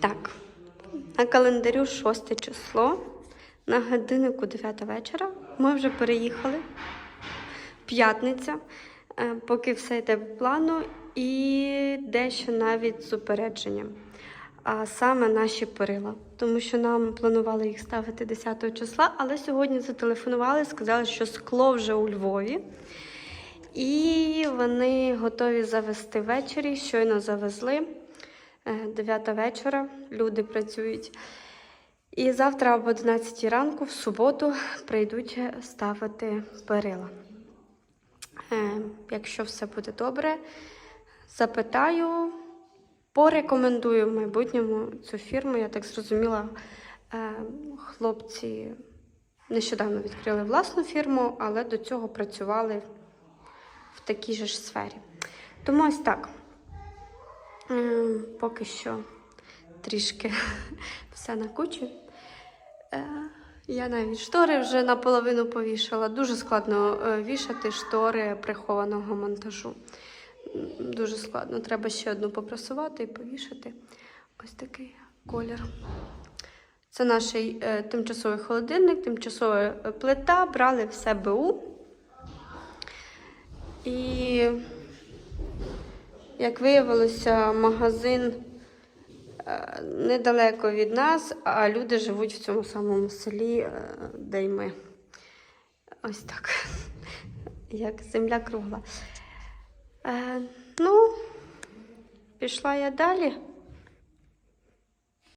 Так, на календарю 6 число, на годиннику 9 вечора. Ми вже переїхали. П'ятниця, е, поки все йде по плану, і дещо навіть з упередженням. А саме наші перила. Тому що нам планували їх ставити 10 числа, але сьогодні зателефонували, сказали, що скло вже у Львові. І вони готові завести ввечері. Щойно завезли. 9 вечора. Люди працюють. І завтра об 11 ранку, в суботу, прийдуть ставити перила. Е, якщо все буде добре, запитаю, порекомендую в майбутньому цю фірму. Я так зрозуміла, е, хлопці нещодавно відкрили власну фірму, але до цього працювали в такій же ж сфері. Тому ось так. Поки що трішки все на кучі. Е, Я навіть штори вже наполовину повішала. Дуже складно е, вішати штори прихованого монтажу. Дуже складно. Треба ще одну попрасувати і повішати. Ось такий колір. Це наш е, тимчасовий холодильник, тимчасова плита. Брали все БУ. І як виявилося, магазин е, недалеко від нас, а люди живуть в цьому самому селі, е, де й ми. Ось так. Як земля кругла. Е, ну, пішла я далі.